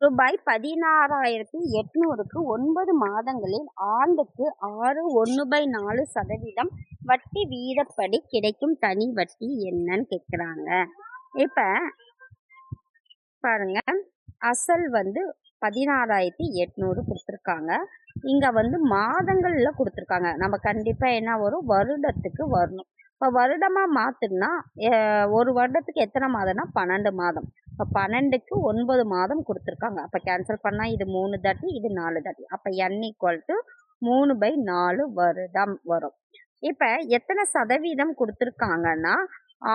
ரூபாய் பதினாறாயிரத்தி எட்நூறுக்கு ஒன்பது மாதங்களில் ஆண்டுக்கு ஆறு ஒன்று பை நாலு சதவீதம் வட்டி வீதப்படி கிடைக்கும் தனி வட்டி என்னன்னு கேட்குறாங்க இப்போ பாருங்க அசல் வந்து பதினாறாயிரத்தி எட்நூறு கொடுத்துருக்காங்க. இங்கே வந்து மாதங்களில் கொடுத்துருக்காங்க. நம்ம கண்டிப்பாக என்ன வரும்? வருடத்துக்கு வரணும். இப்போ வருடமாக மாற்றுனா ஒரு வருடத்துக்கு எத்தனை மாதம்னா? பன்னெண்டு மாதம். இப்போ பன்னெண்டுக்கு ஒன்பது மாதம் கொடுத்துருக்காங்க. அப்போ கேன்சல் பண்ணால் இது மூணு தாட்டி இது நாலு தாட்டி. அப்போ என் ஈக்குவல் டு மூணு பை நாலு வருடம் வரும். இப்போ எத்தனை சதவீதம் கொடுத்துருக்காங்கன்னா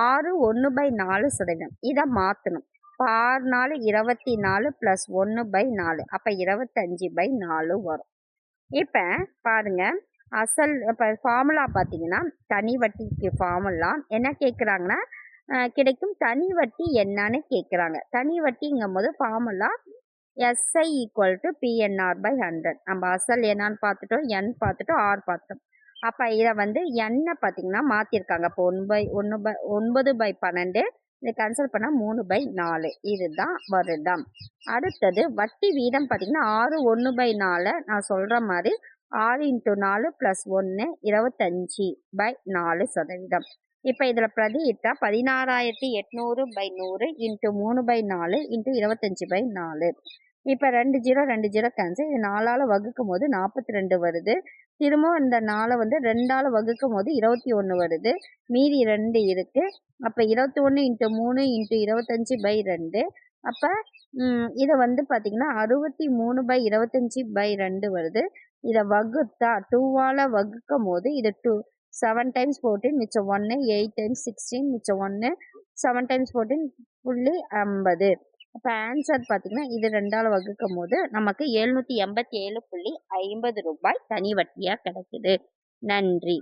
ஆறு ஒன்று பை நாலு சதவீதம். இதை மாற்றணும் இப்போ ஆறு நாலு இருபத்தி நாலு ப்ளஸ் ஒன்று பை நாலு. அப்போ இருபத்தஞ்சி பை நாலு வரும். இப்போ பாருங்கள் அசல் இப்போ ஃபார்முலா பார்த்தீங்கன்னா தனி வட்டிக்கு ஃபார்முலா என்ன கேட்குறாங்கன்னா கிடைக்கும். தனி வட்டி என்னன்னு கேட்குறாங்க தனி வட்டிங்கும் போது formula SI equal to PNR by hundred நம்ம அசல் என்னான்னு பார்த்துட்டோம் என் பார்த்துட்டோம் ஆர் பார்த்துட்டோம். அப்போ இதை வந்து என்னை பார்த்தீங்கன்னா மாற்றிருக்காங்க இப்போ ஒன் பை ஒன்று பை ஒன்பது பை பன்னெண்டு இதை கன்சல்ட் பண்ணால் மூணு பை நாலு. இதுதான் வருடம். அடுத்தது வட்டி வீதம் பார்த்தீங்கன்னா ஆறு ஒன்று பை நாலு. நான் சொல்கிற மாதிரி ஆறு இன்ட்டு நாலு ப்ளஸ் ஒன்று இருபத்தஞ்சி பை நாலு சதவீதம். இப்போ இதில் பிரதியிட்டா பதினாறாயிரத்தி எட்நூறு பை நூறு இன்ட்டு மூணு பை நாலு இன்ட்டு இருபத்தஞ்சி பை நாலு. இப்போ ரெண்டு ஜீரோ ரெண்டு ஜீரோ கேன்சல் இது நாலால் வகுக்கும் போது நாற்பத்தி ரெண்டு வருது. திரும்பவும் இந்த நாளை வந்து ரெண்டால் வகுக்கும் போது இருபத்தி ஒன்று வருது. மீதி ரெண்டு இருக்குது அப்போ இருபத்தி ஒன்று இன்ட்டு மூணு இன்ட்டு இருபத்தஞ்சி பை ரெண்டு. அப்போ இதை வந்து பார்த்திங்கன்னா அறுபத்தி மூணு பை இருபத்தஞ்சி பை ரெண்டு வருது. இதை வகுத்தா டூவால் வகுக்கும் போது இது டூ செவன் டைம்ஸ் ஃபோர்டீன் மிச்சம் ஒன்று எயிட் டைம்ஸ் சிக்ஸ்டீன் மிச்சம் ஒன்று செவன் டைம்ஸ் ஃபோர்டீன் புள்ளி ஐம்பது. அப்போ ஆன்சர் பார்த்திங்கன்னா இது ரெண்டால் வகுக்கும் போது நமக்கு எழுநூற்றி எண்பத்தி ஏழு புள்ளி ஐம்பது ரூபாய் தனி வட்டியாக கிடைக்குது. நன்றி.